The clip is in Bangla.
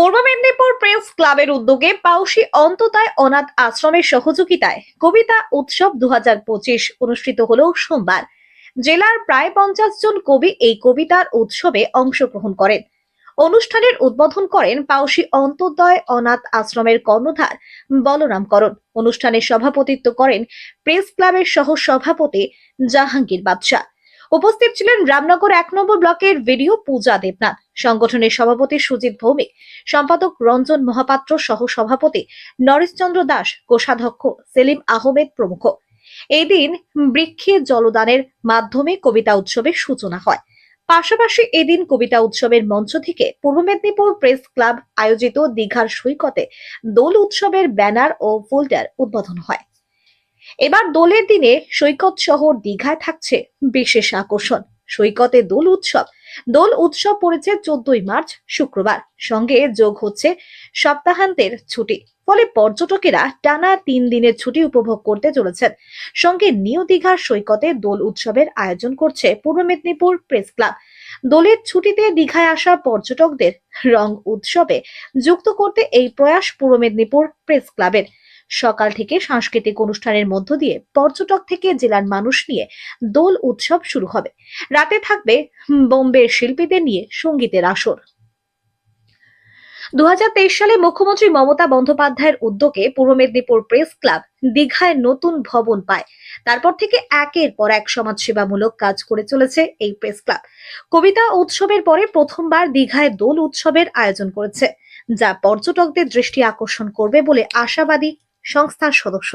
পূর্ব মেদিনীপুর প্রেস ক্লাবের উদ্যোগে পাউসি অন্ততায় অনাথ আশ্রমের সহযোগিতায় কবিতা উৎসব দুহাজার পঁচিশ অনুষ্ঠিত হল সোমবার। জেলার প্রায় পঞ্চাশ জন কবি এই কবিতার উৎসবে অংশগ্রহণ করেন। অনুষ্ঠানের উদ্বোধন করেন পাউসি অন্তোদয় অনাথ আশ্রমের কর্ণধার বলরাম করণ। অনুষ্ঠানে সভাপতিত্ব করেন প্রেস ক্লাবের সহ সভাপতি জাহাঙ্গীর বাদশাহ। উপস্থিত ছিলেন রামনগর এক নম্বর ব্লকের ভিডিও পূজা দেবনাথ, সংগঠনের সভাপতি সুজিত ভৌমিক, সম্পাদক রঞ্জন মহাপাত্র সহ সভাপতি নরেশচন্দ্র দাস, কোষাধ্যক্ষ সেলিম আহমেদ প্রমুখ। এই দিন বৃক্ষে জলদানের মাধ্যমে কবিতা উৎসবের সূচনা হয়। পাশাপাশি এদিন কবিতা উৎসবের মঞ্চ থেকে পূর্ব মেদিনীপুর প্রেস ক্লাব আয়োজিত দীঘার সৈকতে দোল উৎসবের ব্যানার ও ফোল্ডার উদ্বোধন হয়। এবার দোলের দিনে সৈকত শহর দীঘায় থাকছে বিশেষ আকর্ষণ। সৈকতে দোল উৎসব। দোল উৎসব পড়েছে চোদ্দই মার্চ, শুক্রবার। সঙ্গে যোগ হচ্ছে সপ্তাহান্তের ছুটি। ফলে পর্যটকেরা টানা তিন দিনের ছুটি উপভোগ করতে চলেছেন। সঙ্গে নিউ দীঘার সৈকতে দোল উৎসবের আয়োজন করছে পূর্ব মেদিনীপুর প্রেস ক্লাব। দোলের ছুটিতে দীঘায় আসা পর্যটকদের রং উৎসবে যুক্ত করতে এই প্রয়াস পূর্ব মেদিনীপুর প্রেস ক্লাবের। সকাল থেকে সাংস্কৃতিক অনুষ্ঠানের মধ্য দিয়ে পর্যটক থেকে জেলার মানুষ নিয়ে দোল উৎসব শুরু হবে। রাতে থাকবে বোম্বের শিল্পীদের নিয়ে সঙ্গীতের আসর। দু সালে মুখ্যমন্ত্রী মমতা বন্দ্যোপাধ্যায়ের উদ্যোগে পূর্ব মেদিনীপুর প্রেস ক্লাব দীঘায় নতুন ভবন পায়। তারপর থেকে একের পর এক সমাজসেবামূলক কাজ করে চলেছে এই প্রেস ক্লাব। কবিতা উৎসবের পরে প্রথমবার দীঘায় দোল উৎসবের আয়োজন করেছে, যা পর্যটকদের দৃষ্টি আকর্ষণ করবে বলে আশাবাদী সংস্থার সদস্য